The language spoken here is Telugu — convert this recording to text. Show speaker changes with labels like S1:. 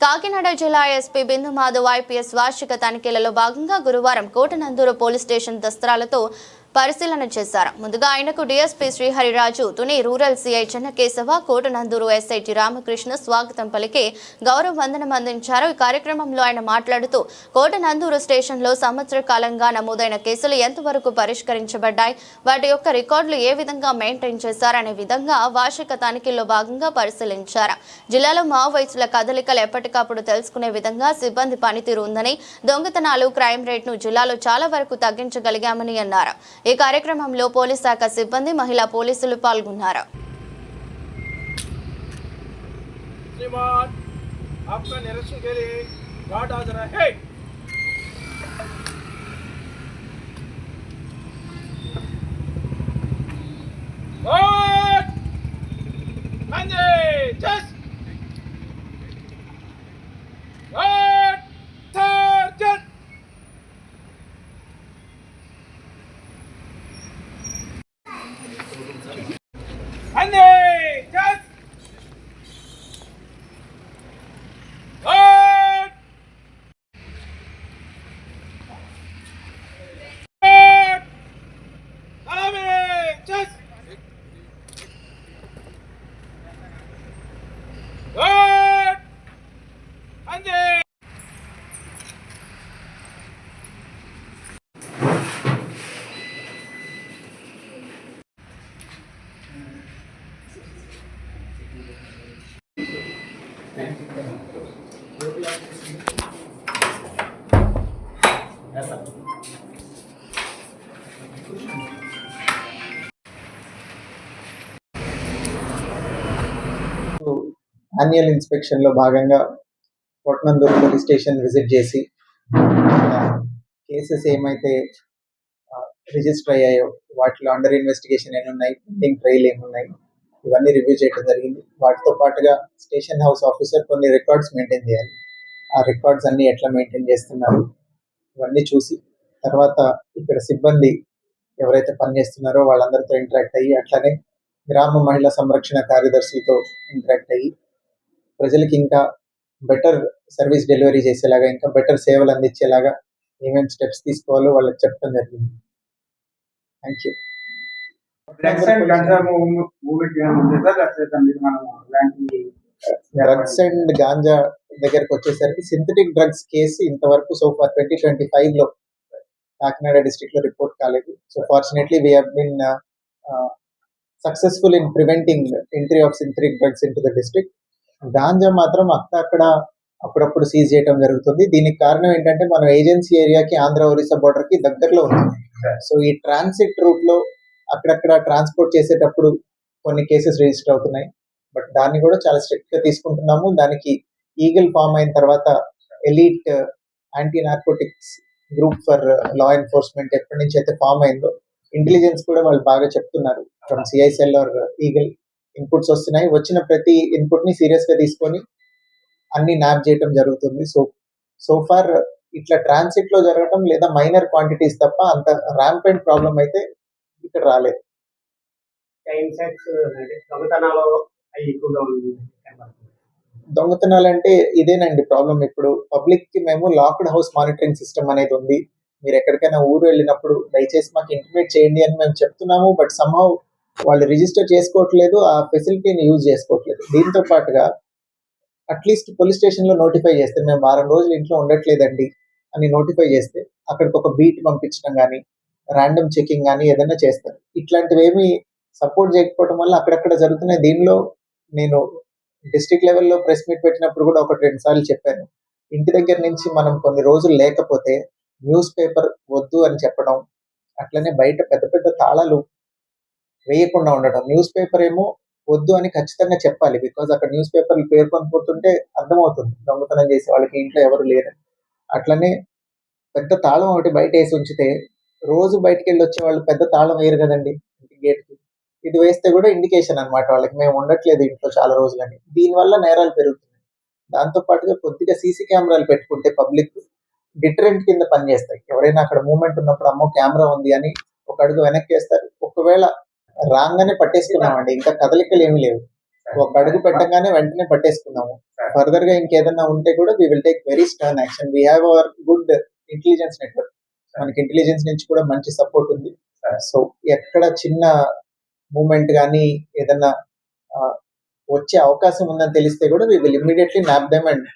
S1: కాకినాడ జిల్లా ఎస్పీ బిందు మాధవ్ ఐపీఎస్ వార్షిక తనిఖీలలో భాగంగా గురువారం కోటనందూరు పోలీస్ స్టేషన్ దస్త్రాలతో పరిశీలన చేశారు. ముందుగా ఆయనకు DSP Srihari Raju Tuni rural CI Chennakesava Kotanandur SIT Ramakrishna స్వాగతం పలికి గౌరవ వందనం అందించారు. ఈ కార్యక్రమంలో ఆయన మాట్లాడుతూ కోటనందూరు స్టేషన్లో సంవత్సర కాలంగా నమోదైన కేసులు ఎంతవరకు పరిష్కరించబడ్డాయి? వాటి యొక్క రికార్డులు ఏ విధంగా మెయింటైన్ చేశారనే విధంగా వార్షిక తనిఖీల్లో భాగంగా పరిశీలించారు. జిల్లాలో మావోయిస్టుల కదలికలు ఎప్పటికప్పుడు తెలుసుకునే విధంగా సిబ్బంది పనితీరు ఉందని దొంగతనాలు క్రైమ్ రేట్ను జిల్లాలో చాలా వరకు తగ్గించగలిగామని అన్నారు. ఈ కార్యక్రమంలో పోలీస్ శాఖ సిబ్బంది మహిళా పోలీసులు పాల్గొన్నారు
S2: श्रीमान आपका निरीक्षण के लिए गार्ड हाजिर है
S3: యాన్యువల్ ఇన్స్పెక్షన్లో భాగంగా కొట్నందూరు పోలీస్ స్టేషన్ విజిట్ చేసి కేసెస్ ఏమైతే రిజిస్టర్ అయ్యాయో వాటిలో అండర్ ఇన్వెస్టిగేషన్ ఏమున్నాయి పెండింగ్ ట్రయల్ ఏమున్నాయి ఇవన్నీ రివ్యూ చేయడం జరిగింది. వాటితో పాటుగా స్టేషన్ హౌస్ ఆఫీసర్ కొన్ని రికార్డ్స్ మెయింటైన్ చేయాలి. ఆ రికార్డ్స్ అన్ని ఎట్లా మెయింటైన్ చేస్తున్నారు? ఇవన్నీ చూసి తర్వాత ఇక్కడ సిబ్బంది ఎవరైతే పనిచేస్తున్నారో వాళ్ళందరితో ఇంటరాక్ట్ అయ్యి అట్లానే గ్రామ మహిళా సంరక్షణ కార్యదర్శులతో ఇంటరాక్ట్ అయ్యి ప్రజలకి ఇంకా బెటర్ సర్వీస్ డెలివరీ చేసేలాగా ఇంకా బెటర్ సేవలు అందించేలాగా ఏమేమి స్టెప్స్ తీసుకోవాలో వాళ్ళకి చెప్పడం జరిగింది. Thank you
S4: drugs and ganja movement ఏమైనా లేకపోతే మీరు మనం ఇలాంటి
S3: డ్రగ్స్ అండ్ గాంజా దగ్గరకు వచ్చేసరికి సింథటిక్ డ్రగ్స్ కేసు ఇంతవరకు సో ఫార్ ట్వంటీ ట్వంటీ ఫైవ్లో కాకినాడ డిస్ట్రిక్ట్లో రిపోర్ట్ కాలేదు. So fortunately we been successful in preventing entry of synthetic drugs into the district ganja మాత్రం అక్కడక్కడ అప్పుడప్పుడు సీజ్ చేయడం జరుగుతుంది. దీనికి కారణం ఏంటంటే మనం ఏజెన్సీ ఏరియాకి ఆంధ్ర ఒరిస్సా బోర్డర్కి దగ్గరలో ఉంది. సో ఈ ట్రాన్సిట్ రూట్లో అక్కడక్కడ ట్రాన్స్పోర్ట్ చేసేటప్పుడు కొన్ని కేసెస్ రిజిస్టర్ అవుతున్నాయి. బట్ దాన్ని కూడా చాలా స్ట్రిక్ట్గా తీసుకుంటున్నాము. దానికి ఈగల్ ఫామ్ అయిన తర్వాత elite anti narcotics group for law enforcement ఎప్పటి నుంచి అయితే ఫామ్ అయిందో ఇంటెలిజెన్స్ కూడా వాళ్ళు బాగా చెప్తున్నారు. From CICL or Eagle inputs వస్తున్నాయి. వచ్చిన ప్రతి ఇన్పుట్ని సీరియస్గా తీసుకొని అన్ని నాప్ చేయటం జరుగుతుంది. సో సో ఫార్ ఇట్లా ట్రాన్సిట్లో జరగటం లేదా మైనర్ క్వాంటిటీస్ తప్ప అంత ర్యాంపెంట్ ప్రాబ్లం అయితే ఇక్కడ రాలేదు.
S4: ఎక్కువగా కనబడుతుంది.
S3: దొంగతనాలు అంటే ఇదేనండి ప్రాబ్లం ఇప్పుడు పబ్లిక్కి మేము లాక్డ్ హౌస్ మానిటరింగ్ సిస్టమ్ అనేది ఉంది. మీరు ఎక్కడికైనా ఊరు వెళ్ళినప్పుడు దయచేసి మాకు ఇంటిమేట్ చేయండి అని మేము చెప్తున్నాము. బట్ సమ్హౌ వాళ్ళు రిజిస్టర్ చేసుకోవట్లేదు ఆ ఫెసిలిటీని యూజ్ చేసుకోవట్లేదు. దీంతో పాటుగా అట్లీస్ట్ పోలీస్ స్టేషన్లో నోటిఫై చేస్తే మేము వారం రోజులు ఇంట్లో ఉండట్లేదండి అని నోటిఫై చేస్తే అక్కడికి ఒక బీట్ పంపించడం కానీ ర్యాండమ్ చెకింగ్ కానీ ఏదైనా చేస్తారు. ఇట్లాంటివి ఏమి సపోర్ట్ చేయకపోవడం వల్ల అక్కడక్కడ జరుగుతున్నాయి. దీనిలో నేను డిస్టిక్ లెవెల్లో ప్రెస్ మీట్ పెట్టినప్పుడు కూడా ఒకటి రెండు సార్లు చెప్పాను. ఇంటి దగ్గర నుంచి మనం కొన్ని రోజులు లేకపోతే న్యూస్ పేపర్ వద్దు అని చెప్పడం అట్లనే బయట పెద్ద పెద్ద తాళాలు వేయకుండా ఉండడం. న్యూస్ పేపర్ ఏమో వద్దు అని ఖచ్చితంగా చెప్పాలి బికాజ్ అక్కడ న్యూస్ పేపర్లు పేర్కొని పోతుంటే అర్థమవుతుంది. దొంగతనం చేసే వాళ్ళకి ఇంట్లో ఎవరు లేరు. అట్లనే పెద్ద తాళం ఒకటి బయట వేసి ఉంచితే రోజు బయటకు వెళ్ళి వచ్చే వాళ్ళు పెద్ద తాళం వేయరు కదండి గేట్కి ఇది వేస్తే కూడా ఇండికేషన్ అనమాట వాళ్ళకి మేము ఉండట్లేదు ఇంట్లో చాలా రోజులని. దీనివల్ల నేరాలు పెరుగుతున్నాయి. దాంతో పాటుగా కొద్దిగా సీసీ కెమెరాలు పెట్టుకుంటే పబ్లిక్ డిటరెంట్ కింద పనిచేస్తాయి. ఎవరైనా అక్కడ మూమెంట్ ఉన్నప్పుడు అమ్మో కెమెరా ఉంది అని ఒక అడుగు వెనక్కి వేస్తారు ఒకవేళ రాగానే పట్టేసుకున్నామండి. ఇంకా కదలికలు ఏమీ లేవు. ఒక అడుగు పెట్టగానే వెంటనే పట్టేసుకున్నాము. ఫర్దర్గా ఇంకేదన్నా ఉంటే కూడా we will take very stern action we have our good intelligence network మనకి ఇంటెలిజెన్స్ నుంచి కూడా మంచి సపోర్ట్ ఉంది. సో ఎక్కడ చిన్న మూమెంట్ కానీ ఏదన్నా వచ్చే అవకాశం ఉందని తెలిస్తే కూడా we will immediately nab them and